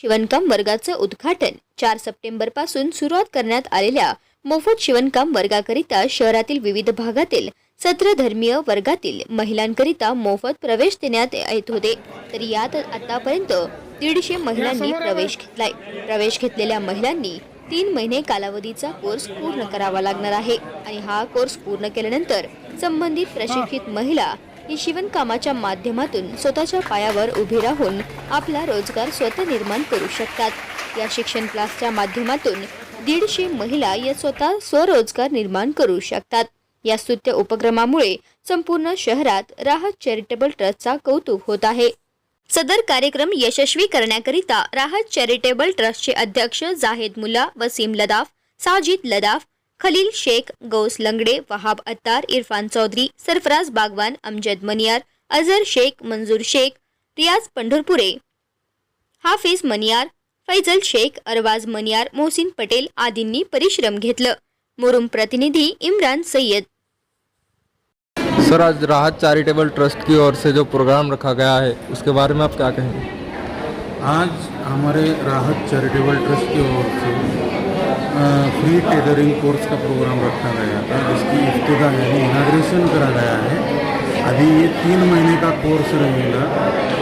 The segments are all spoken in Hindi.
शिवणकाम वर्गाचं उद्घाटन चार सप्टेंबरपासून सुरुवात करण्यात आलेल्या मोफत शिवणकाम वर्गाकरिता शहरातील विविध भागातील सत्र धर्मीय वर्गातील महिलांकरिता मोफत प्रवेश देण्यात येत होते. तर यात आतापर्यंत दीडशे महिलांनी प्रवेश घेतलाय. प्रवेश घेतलेल्या महिलांनी तीन महिने कालावधीचा कोर्स पूर्ण करावा लागणार आहे. आणि हा कोर्स पूर्ण केल्यानंतर संबंधित प्रशिक्षित महिला ही शिवणकामाच्या माध्यमातून स्वतःच्या पायावर उभी राहून आपला रोजगार स्वतः निर्माण करू शकतात. या शिक्षण क्लासच्या माध्यमातून दीडशे महिला या स्वतः स्वरोजगार निर्माण करू शकतात. या स्तुत्य उपक्रमामुळे संपूर्ण शहरात राहत चॅरिटेबल ट्रस्टचा कौतुक होत आहे. सदर कार्यक्रम यशस्वी करण्याकरिता राहत चॅरिटेबल ट्रस्टचे अध्यक्ष जाहेद मुला वसीम लदाफ साजिद लदाफ खलील शेख गौस लंगडे वहाब अत्तार इरफान चौधरी सरफराज बागवान अमजद मनियार अझर शेख मंजूर शेख रियाज पंढरपुरे हाफिज मनियार फैजल शेख अरवाज मनियार मोहसिन पटेल आदींनी परिश्रम घेतलं. मुरुम प्रतिनिधी इम्रान सय्यद. सर आज राहत चैरिटेबल ट्रस्ट की ओर से जो प्रोग्राम रखा गया है उसके बारे में आप क्या कहेंगे? आज हमारे राहत चैरिटेबल ट्रस्ट की ओर से फ्री टेलरिंग कोर्स का प्रोग्राम रखा गया था, जिसकी इफ्तः यानी इनाग्रेशन करा गया है। अभी ये तीन महीने का कोर्स रहेगा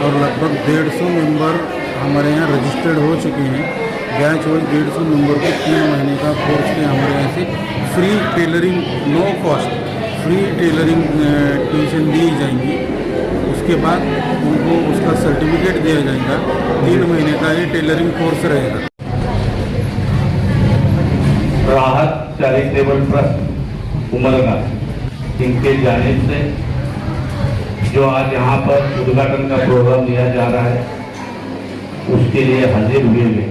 और लगभग डेढ़ सौ मेंबर हमारे यहाँ रजिस्टर्ड हो चुके हैं। बैच वाइज डेढ़ सौ मेंबर को तीन महीने का कोर्स के हमारे यहाँ से free tailoring no cost free tailoring tuition दी जाएँगी। उसके बाद उनको उसका सर्टिफिकेट दिया जाएगा। तीन महीने का ये टेलरिंग कोर्स रहेगा। राहत चैरिटेबल ट्रस्ट उमरगा इनके जानिब से जो आज यहाँ पर उद्घाटन का प्रोग्राम दिया जा रहा है, उसके लिए हाजिर हुए हुए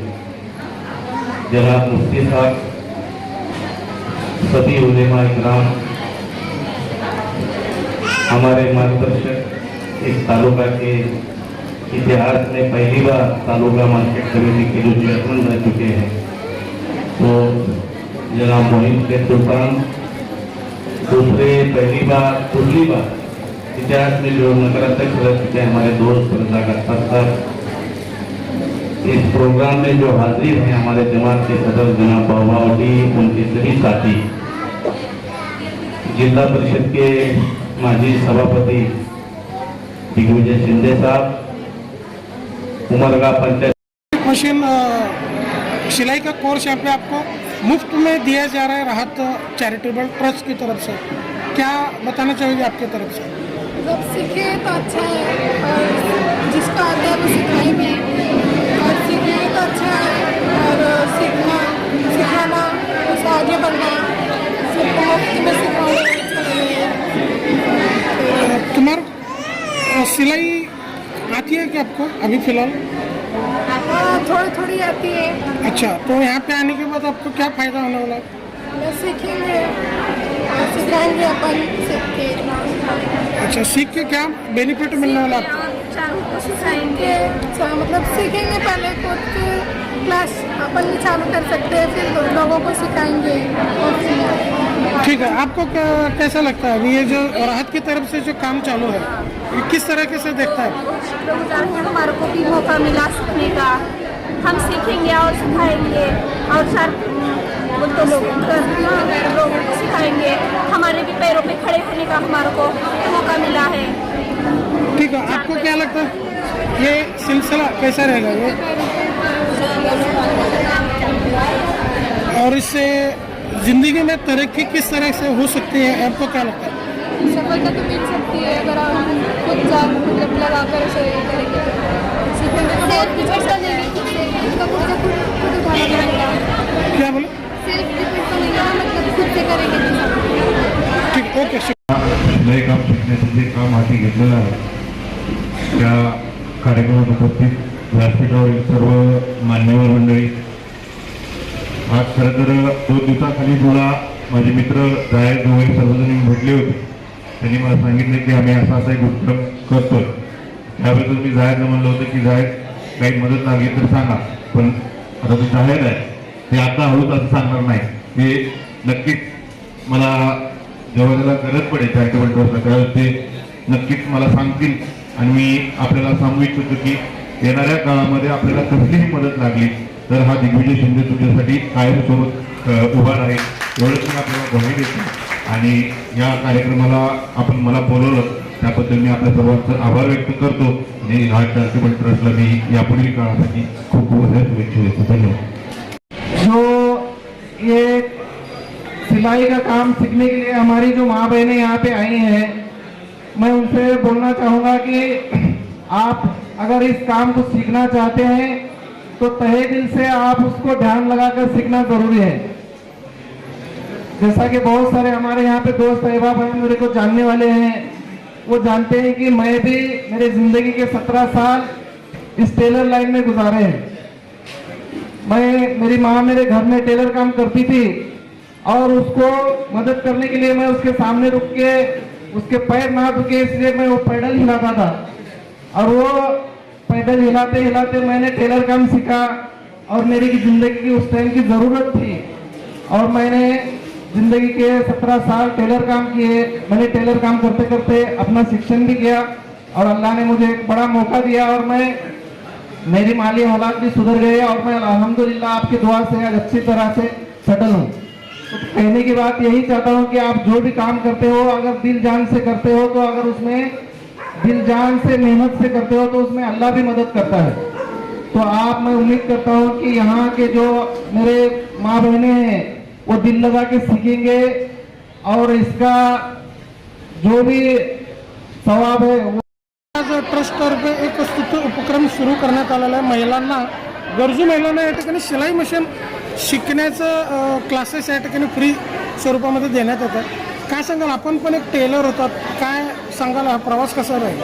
जनाब मुफ्ती साहब सभी उलेमा इकराम, हमारे मार्गदर्शक इस तालुका के इतिहास में पहली बार तालुका मार्केट कमेटी के जो चेयरमैन रह चुके हैं, वो जनाब मोहित के सुल्तान दूसरे, पहली बार, दूसरी बार इतिहास में जो नगराध्यक्ष रह चुके हमारे दोस्त रजा गफ्तार साहब इस प्रोग्राम में जो हाजिर हैं हमारे जमात के सदर जनाब बाबावली उनके सभी साथी, जिला परिषद के माजी सभापति दिग्विजय शिंदे साहब, उमरगा पंचायत मशीन सिलाई का कोर्स यहाँ पे आपको? मुफ़्त में दिया जा रहा है राहत चैरिटेबल ट्रस्ट की तरफ़ से। क्या बताना चाहोगे आपकी तरफ़ से? जब सीखे तो अच्छा है और जिसको आता है वो सिखाएँगे और सीखने तो अच्छा है और सीखना सिखाना उससे आगे बढ़ना। में तुम्हार सिलाई आती है क्या आपको अभी फ़िलहाल? थोड़ी थोड़ी आती है। अच्छा तो यहाँ पे आने के बाद आपको क्या फ़ायदा होने वाला है? सीखेंगे। सिखाएँगे अपन सीख के अच्छा सीख के क्या बेनिफिट मिलने वाला है आपको सीखेंगे अच्छा, मतलब सीखेंगे पहले खुद क्लास अपन भी चालू कर सकते हैं फिर लोगों को सिखाएँगे। ठीक है आपको कैसा लगता है अभी ये जो राहत की तरफ़ से जो काम चालू है ये किस तरीके से देखता है? हमारे को भी मौका मिला सीखने का। हम सीखेंगे और सिखाएँगे और सर तो लोग लोगों सिखाएँगे। हमारे भी पैरों पे खड़े होने का हमारे को मौका मिला है। ठीक है आपको क्या लगता है? ये सिलसिला कैसा रहेगा? ये और इससे ज़िंदगी में तरक्की किस तरह से हो सकती है? आपको क्या लगता है? सफलता तो मिल सकती है अगर हम खुद मतलब लगा कर उसे ये करेंगे तो। सीखेंगे तो बहुत कुछ क्या सब ठीक ओके काम शिकण्याचं जे काम हाती घेतलेलं आहे त्या कार्यक्रमात उपस्थित व्यासपीठावरील सर्व मान्यवर मंडळी. आज खरं तर दोन दिवसाखाली मला माझे मित्र गायक गोवे सर्वजण भेटले होते. त्यांनी मला सांगितले की आम्ही असा असा एक उपक्रम करतोय. त्याबद्दल मी जाहीरला म्हणलं होतं की जाहीर काही मदत लागली तर सांगा पण आता तो जाहीर आहे. हे आता हळूच असं सांगणार नाही. ते नक्कीच मला जेव्हा त्याला गरज पडेल चॅरिटेबल ट्रस्टला त्यावेळेस ते नक्कीच मला सांगतील. आणि मी आपल्याला सांगू इच्छितो की येणाऱ्या काळामध्ये आपल्याला कसलीही मदत लागली तर हा दिग्विजय शिंदे तुझ्यासाठी कायमस्वरूप उभा राहील. एवढंच मी आपल्याला ग्वाही देतो. आणि या कार्यक्रमाला आपण मला बोलवलं त्याबद्दल मी आपल्या सर्वांचा आभार व्यक्त करतो. आणि हा चॅरिटेबल ट्रस्टला मी यापुढील काळासाठी खूप खूप शुभेच्छा देतो. धन्यवाद. जो ये सिलाई का काम सीखने के लिए हमारी जो माँ बहनें यहाँ पे आई हैं, मैं उनसे बोलना चाहूँगा कि आप अगर इस काम को सीखना चाहते हैं तो तहे दिल से आप उसको ध्यान लगाकर सीखना ज़रूरी है। जैसा कि बहुत सारे हमारे यहाँ पे दोस्त अहबाब हैं मेरे को जानने वाले हैं, वो जानते हैं कि मैं भी मेरे ज़िंदगी के सत्रह साल इस टेलर लाइन में गुजारे हैं। मैं, मेरी माँ मेरे घर में टेलर काम करती थी और उसको मदद करने के लिए मैं उसके सामने रुक के, उसके पैर ना दुखे, इसलिए मैं वो पैडल हिलाता था। और वो पैदल हिलाते हिलाते मैंने टेलर काम सीखा और मेरी ज़िंदगी की उस टाइम की ज़रूरत थी। और मैंने ज़िंदगी के सत्रह साल टेलर काम किए, मैंने टेलर काम करते करते अपना शिक्षण भी किया और अल्लाह ने मुझे एक बड़ा मौका दिया और मैं मेरी माली हालात भी सुधर गए और मैं अल्हम्दुलिल्लाह आपकी दुआ से आज अच्छी तरह से सेटल हूँ। तो कहने की बात यही चाहता हूँ कि आप जो भी काम करते हो, अगर दिल जान से करते हो तो अगर उसमें दिल जान से, मेहनत से करते हो तो उसमें अल्लाह भी मदद करता है। तो आप, मैं उम्मीद करता हूँ कि यहाँ के जो मेरे माँ बहनें हैं, वो दिल लगा के सीखेंगे और इसका जो भी सवाब है, वो ट्रस्टतर्फे एक स्तुत्य उपक्रम सुरू करण्यात आलेला आहे. महिलांना गरजू महिलांना या ठिकाणी शिलाई मशीन शिकण्याचं क्लासेस या ठिकाणी फ्री स्वरूपामध्ये देण्यात येतात. काय सांगाल? आपण पण एक टेलर होतात. काय सांगाल? हा प्रवास कसा राहील?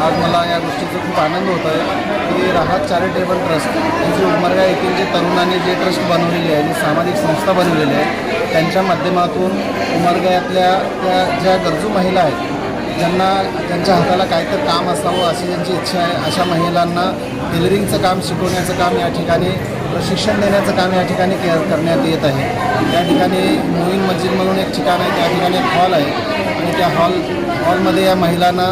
आज मला या गोष्टीचा खूप आनंद होत आहे की राहत चॅरिटेबल ट्रस्ट जी उमरगा येथील जे तरुणांनी जे ट्रस्ट बनवलेली आहे जी सामाजिक संस्था बनवलेली आहे त्यांच्या माध्यमातून उमरगायातल्या त्या ज्या गरजू महिला आहेत ज्यांना त्यांच्या हाताला काहीतरी काम असावं अशी ज्यांची इच्छा आहे अशा महिलांना टेलरिंगचं काम शिकवण्याचं काम या ठिकाणी प्रशिक्षण देण्याचं काम या ठिकाणी के करण्यात येत आहे. त्या ठिकाणी मोईन मस्जिद म्हणून एक ठिकाण आहे त्या ठिकाणी एक हॉल आहे. आणि त्या हॉल हॉलमध्ये या महिलांना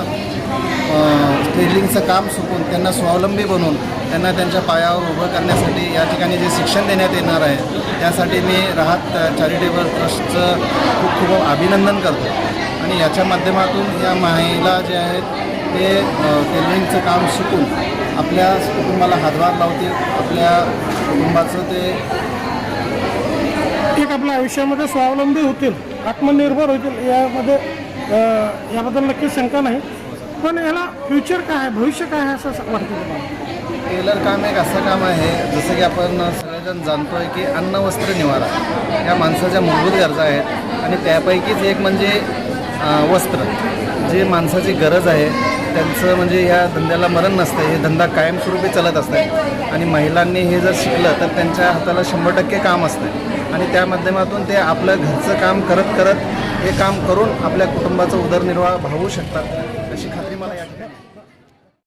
टेलरिंगचं काम शिकून त्यांना स्वावलंबी बनवून त्यांना त्यांच्या पायावर उभं करण्यासाठी या ठिकाणी जे शिक्षण देण्यात येणार आहे त्यासाठी मी राहत चॅरिटेबल ट्रस्टचं खूप खूप अभिनंदन करतो. आणि याच्या माध्यमातून या महिला जे आहेत ते टेलरिंगचं काम शिकून आपल्या कुटुंबाला हातभार लावतील आपल्या कुटुंबाचं ते एक आपल्या आयुष्यामध्ये स्वावलंबी होतील आत्मनिर्भर होतील यामध्ये याबद्दल नक्कीच शंका नाही. पण याला फ्युचर काय आहे भविष्य काय आहे असं वाटतं टेलर काम एक असं काम आहे जसं की आपण सगळेजण जाणतो आहे की अन्न वस्त्र निवारा. या माणसाच्या मूलभूत गरजा आहेत आणि त्यापैकीच एक म्हणजे वस्त्र जे माणसाची गरज आहे त्यांचं म्हणजे ह्या धंद्याला मरण नसतं हे धंदा कायमस्वरूपी चालत असते आणि महिलांनी हे जर शिकलं तर त्यांच्या हाताला शंभर टक्के काम असतं आणि त्या माध्यमातून ते आपलं घरचं काम करत करत हे काम करून आपल्या कुटुंबाचा उदरनिर्वाह भावू शकतात.